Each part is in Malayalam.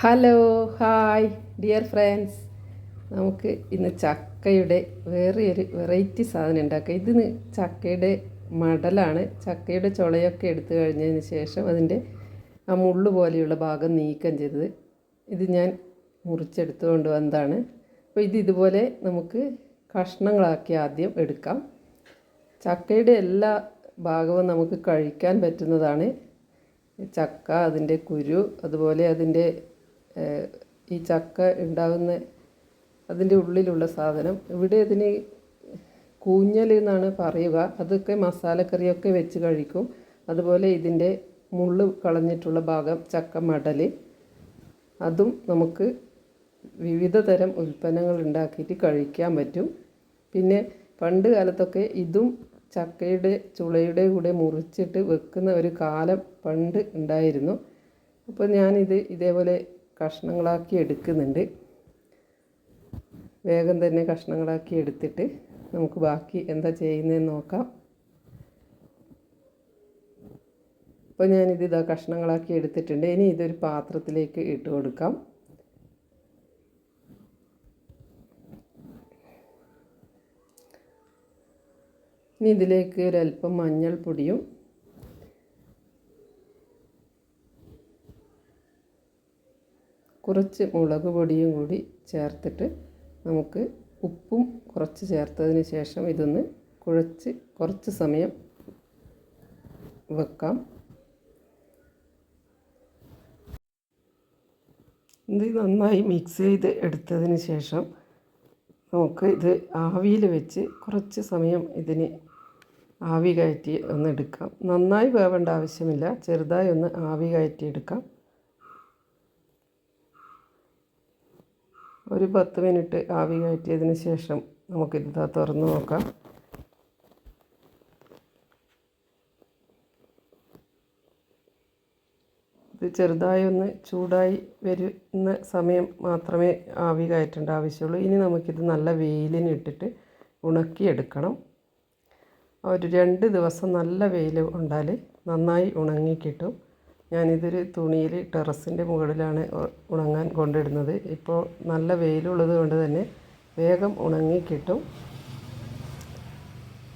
ഹലോ ഹായ് ഡിയർ ഫ്രണ്ട്സ് നമുക്ക് ഇന്ന് ചക്കയുടെ വേറെ ഒരു വെറൈറ്റി സാധനം ഉണ്ടാക്കാം. ഇതിന് ചക്കയുടെ മടലാണ്. ചക്കയുടെ ചുളയൊക്കെ എടുത്തു കഴിഞ്ഞതിന് ശേഷം അതിന്റെ ആ മുള്ളു പോലെയുള്ള ഭാഗം നീക്കം ചെയ്തത്. ഇത് ഞാൻ മുറിച്ചെടുത്തുകൊണ്ട് വന്നതാണ്. അപ്പോൾ ഇത് ഇതുപോലെ നമുക്ക് കഷ്ണങ്ങളാക്കി ആദ്യം എടുക്കാം. ചക്കയുടെ എല്ലാ ഭാഗവും നമുക്ക് കഴിക്കാൻ പറ്റുന്നതാണ്. ചക്ക അതിന്റെ കുരു അതുപോലെ അതിന്റെ ഈ ചക്ക ഉണ്ടാകുന്ന അതിന്റെ ഉള്ളിലുള്ള സാധനം. ഇവിടെ ഇതിന് കൂഞ്ഞൽ എന്നാണ് പറയുക. അതൊക്കെ മസാലക്കറിയൊക്കെ വെച്ച് കഴിക്കും. അതുപോലെ ഇതിന്റെ മുള്ള് കളഞ്ഞിട്ടുള്ള ഭാഗം ചക്ക മടൽ അതും നമുക്ക് വിവിധ തരം ഉൽപ്പന്നങ്ങൾ ഉണ്ടാക്കിയിട്ട് കഴിക്കാൻ പറ്റും. പിന്നെ പണ്ട് കാലത്തൊക്കെ ഇതും ചക്കയുടെ ചുളയുടെ കൂടെ മുറിച്ചിട്ട് വെക്കുന്ന ഒരു കാലം പണ്ട് ഉണ്ടായിരുന്നു. അപ്പോൾ ഞാനിത് ഇതേപോലെ കഷ്ണങ്ങളാക്കി എടുക്കുന്നുണ്ട്. വേഗം തന്നെ കഷ്ണങ്ങളാക്കി എടുത്തിട്ട് നമുക്ക് ബാക്കി എന്താ ചെയ്യുന്നതെന്ന് നോക്കാം. അപ്പോൾ ഞാനിത് ഇതാ കഷ്ണങ്ങളാക്കി എടുത്തിട്ടുണ്ട്. ഇനി ഇതൊരു പാത്രത്തിലേക്ക് ഇട്ട് കൊടുക്കാം. ഇനി ഇതിലേക്ക് ഒരല്പം മഞ്ഞൾപ്പൊടിയും കുറച്ച് മുളക് പൊടിയും കൂടി ചേർത്തിട്ട് നമുക്ക് ഉപ്പും കുറച്ച് ചേർത്തതിന് ശേഷം ഇതൊന്ന് കുഴച്ച് കുറച്ച് സമയം വെക്കാം. ഇത് നന്നായി മിക്സ് ചെയ്ത് എടുത്തതിന് ശേഷം നമുക്ക് ഇത് ആവിയിൽ വെച്ച് കുറച്ച് സമയം ഇതിന് ആവി കയറ്റി ഒന്ന് എടുക്കാം. നന്നായി വേവേണ്ട ആവശ്യമില്ല. ചെറുതായി ഒന്ന് ആവി കയറ്റി എടുക്കാം. ഒരു പത്ത് മിനിറ്റ് ആവി കയറ്റിയതിന് ശേഷം നമുക്കിത് തുറന്ന് നോക്കാം. ഇത് ചെറുതായി ഒന്ന് ചൂടായി വരുന്ന സമയം മാത്രമേ ആവി കയറ്റേണ്ട ആവശ്യമുള്ളൂ. ഇനി നമുക്കിത് നല്ല വെയിലിന് ഇട്ടിട്ട് ഉണക്കിയെടുക്കണം. ഒരു രണ്ട് ദിവസം നല്ല വെയിൽ കൊണ്ടാൽ നന്നായി ഉണങ്ങി കിട്ടും. ഞാനിതൊരു തുണിയിൽ ടെറസിന്റെ മുകളിലാണ് ഉണങ്ങാൻ കൊണ്ടിടുന്നത്. ഇപ്പോൾ നല്ല വെയിലുള്ളത് കൊണ്ട് തന്നെ വേഗം ഉണങ്ങി കിട്ടും.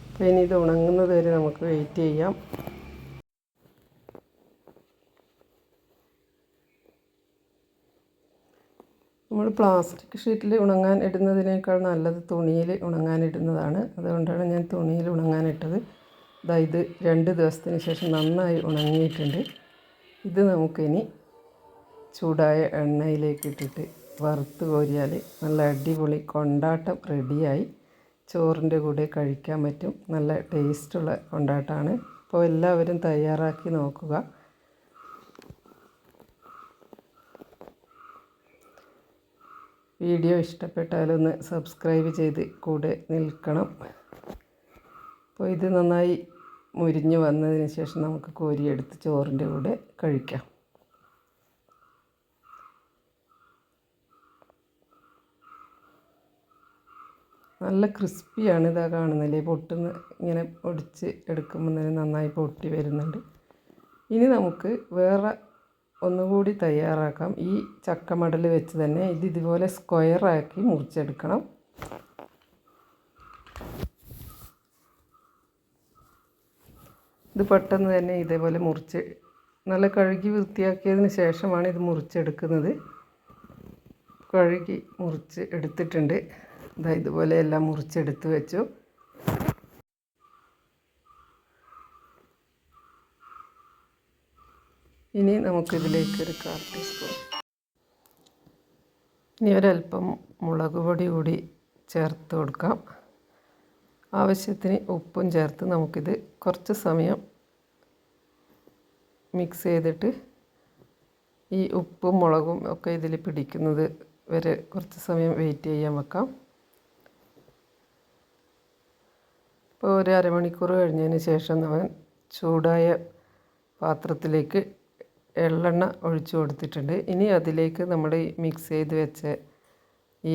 അപ്പോൾ ഇനി ഇത് ഉണങ്ങുന്നത് വരെ നമുക്ക് വെയിറ്റ് ചെയ്യാം. നമ്മൾ പ്ലാസ്റ്റിക് ഷീറ്റിൽ ഉണങ്ങാൻ ഇടുന്നതിനേക്കാൾ നല്ലത് തുണിയിൽ ഉണങ്ങാൻ ഇടുന്നതാണ്. അതുകൊണ്ടാണ് ഞാൻ തുണിയിൽ ഉണങ്ങാൻ ഇട്ടത്. ഇത് രണ്ട് ദിവസത്തിന് ശേഷം നന്നായി ഉണങ്ങിയിട്ടുണ്ട്. ഇത് നമുക്കിനി ചൂടായ എണ്ണയിലേക്ക് ഇട്ടിട്ട് വറുത്ത് കോരിയാൽ നല്ല അടിപൊളി കൊണ്ടാട്ടം റെഡിയായി. ചോറിന്റെ കൂടെ കഴിക്കാൻ പറ്റും. നല്ല ടേസ്റ്റുള്ള കൊണ്ടാട്ടമാണ് അപ്പോൾ എല്ലാവരും തയ്യാറാക്കി നോക്കുക. വീഡിയോ ഇഷ്ടപ്പെട്ടാലൊന്ന് സബ്സ്ക്രൈബ് ചെയ്ത് കൂടെ നിൽക്കണം. അപ്പോൾ ഇത് നന്നായി മുരിഞ്ഞ് വന്നതിന് ശേഷം നമുക്ക് കോരിയെടുത്ത് ചോറിന്റെ കൂടെ കഴിക്കാം. നല്ല ക്രിസ്പിയാണ് ഇതാ കാണുന്നില്ലേ? പൊട്ടുന്ന ഇങ്ങനെ പൊടിച്ച് എടുക്കുമ്പോൾ തന്നെ നന്നായി പൊട്ടി വരുന്നുണ്ട്. ഇനി നമുക്ക് വേറെ ഒന്നുകൂടി തയ്യാറാക്കാം. ഈ ചക്കമടൽ വെച്ച് തന്നെ ഇത് ഇതുപോലെ സ്ക്വയറാക്കി മുറിച്ചെടുക്കണം. ഇത് പെട്ടെന്ന് തന്നെ ഇതേപോലെ മുറിച്ച് നല്ല കഴുകി വൃത്തിയാക്കിയതിന് ശേഷമാണ് ഇത് മുറിച്ചെടുക്കുന്നത്. കഴുകി മുറിച്ച് എടുത്തിട്ടുണ്ട്. ഇതാ ഇതുപോലെ എല്ലാം മുറിച്ചെടുത്ത് വെച്ചു. ഇനി നമുക്കിതിലേക്ക് ഒരു കാൽ ടീസ്പൂൺ ഇനി ഒരല്പം മുളക് പൊടി കൂടി ചേർത്ത് കൊടുക്കാം. ആവശ്യത്തിന് ഉപ്പും ചേർത്ത് നമുക്കിത് കുറച്ച് സമയം മിക്സ് ചെയ്തിട്ട് ഈ ഉപ്പും മുളകും ഒക്കെ ഇതിൽ പിടിക്കുന്നത് വരെ കുറച്ച് സമയം വെയിറ്റ് ചെയ്യാൻ വെക്കാം. ഇപ്പോൾ ഒരു അരമണിക്കൂർ കഴിഞ്ഞതിന് ശേഷം നമ്മൾ ചൂടായ പാത്രത്തിലേക്ക് എള്ളെണ്ണ ഒഴിച്ചു കൊടുത്തിട്ടുണ്ട്. ഇനി അതിലേക്ക് നമ്മൾ മിക്സ് ചെയ്ത് വെച്ച ഈ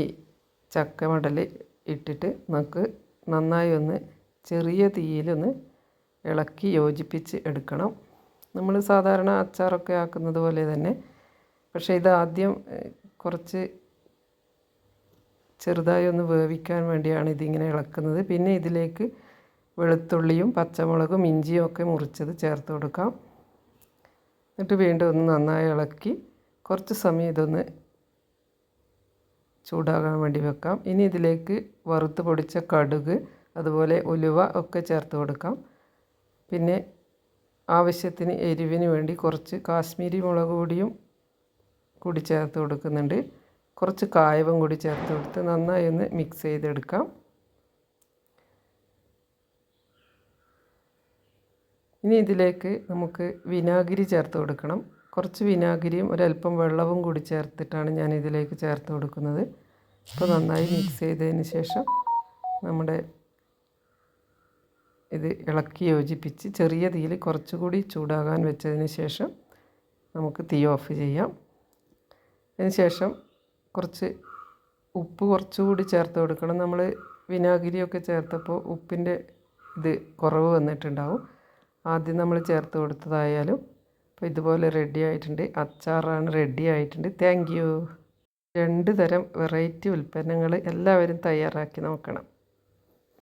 ചക്കമടൽ ഇട്ടിട്ട് നമുക്ക് നന്നായി ഒന്ന് ചെറിയ തീയിലൊന്ന് ഇളക്കി യോജിപ്പിച്ച് എടുക്കണം. നമ്മൾ സാധാരണ അച്ചാറൊക്കെ ആക്കുന്നത് പോലെ തന്നെ. പക്ഷേ ഇത് ആദ്യം കുറച്ച് ചെറുതായി ഒന്ന് വേവിക്കാൻ വേണ്ടിയാണ് ഇതിങ്ങനെ ഇളക്കുന്നത്. പിന്നെ ഇതിലേക്ക് വെളുത്തുള്ളിയും പച്ചമുളകും ഇഞ്ചിയും ഒക്കെ മുറിച്ചത് ചേർത്ത് കൊടുക്കാം. എന്നിട്ട് വീണ്ടും ഒന്ന് നന്നായി ഇളക്കി കുറച്ച് സമയം ഇതൊന്ന് ചൂടാകാൻ വേണ്ടി വെക്കാം. ഇനി ഇതിലേക്ക് വറുത്ത് പൊടിച്ച കടുക് അതുപോലെ ഉലുവ ഒക്കെ ചേർത്ത് കൊടുക്കാം. പിന്നെ ആവശ്യത്തിന് എരിവിന് വേണ്ടി കുറച്ച് കാശ്മീരി മുളക് പൊടിയും കൂടി ചേർത്ത് കൊടുക്കുന്നുണ്ട്. കുറച്ച് കായവും കൂടി ചേർത്ത് കൊടുത്ത് നന്നായി ഒന്ന് മിക്സ് ചെയ്തെടുക്കാം. ഇനി ഇതിലേക്ക് നമുക്ക് വിനാഗിരി ചേർത്ത് കൊടുക്കണം. കുറച്ച് വിനാഗിരിയും ഒരല്പം വെള്ളവും കൂടി ചേർത്തിട്ടാണ് ഞാൻ ഇതിലേക്ക് ചേർത്ത് കൊടുക്കുന്നത്. അപ്പോൾ നന്നായി മിക്സ് ചെയ്തതിന് ശേഷം നമ്മുടെ ഇത് ഇളക്കി യോജിപ്പിച്ച് ചെറിയ തീയിൽ കുറച്ചുകൂടി ചൂടാകാൻ വെച്ചതിന് ശേഷം നമുക്ക് തീ ഓഫ് ചെയ്യാം. അതിന് ശേഷം കുറച്ച് ഉപ്പ് കുറച്ചുകൂടി ചേർത്ത് കൊടുക്കണം. നമ്മൾ വിനാഗിരിയൊക്കെ ചേർത്തപ്പോൾ ഉപ്പിന്റെ ഇത് കുറവ് വന്നിട്ടുണ്ടാവും. ആദ്യം നമ്മൾ ചേർത്ത് കൊടുത്തതായാലും അപ്പോൾ ഇതുപോലെ റെഡി ആയിട്ടുണ്ട്. അച്ചാറാണ് റെഡി ആയിട്ടുണ്ട്. താങ്ക് രണ്ട് തരം വെറൈറ്റി ഉൽപ്പന്നങ്ങൾ എല്ലാവരും തയ്യാറാക്കി നോക്കണം.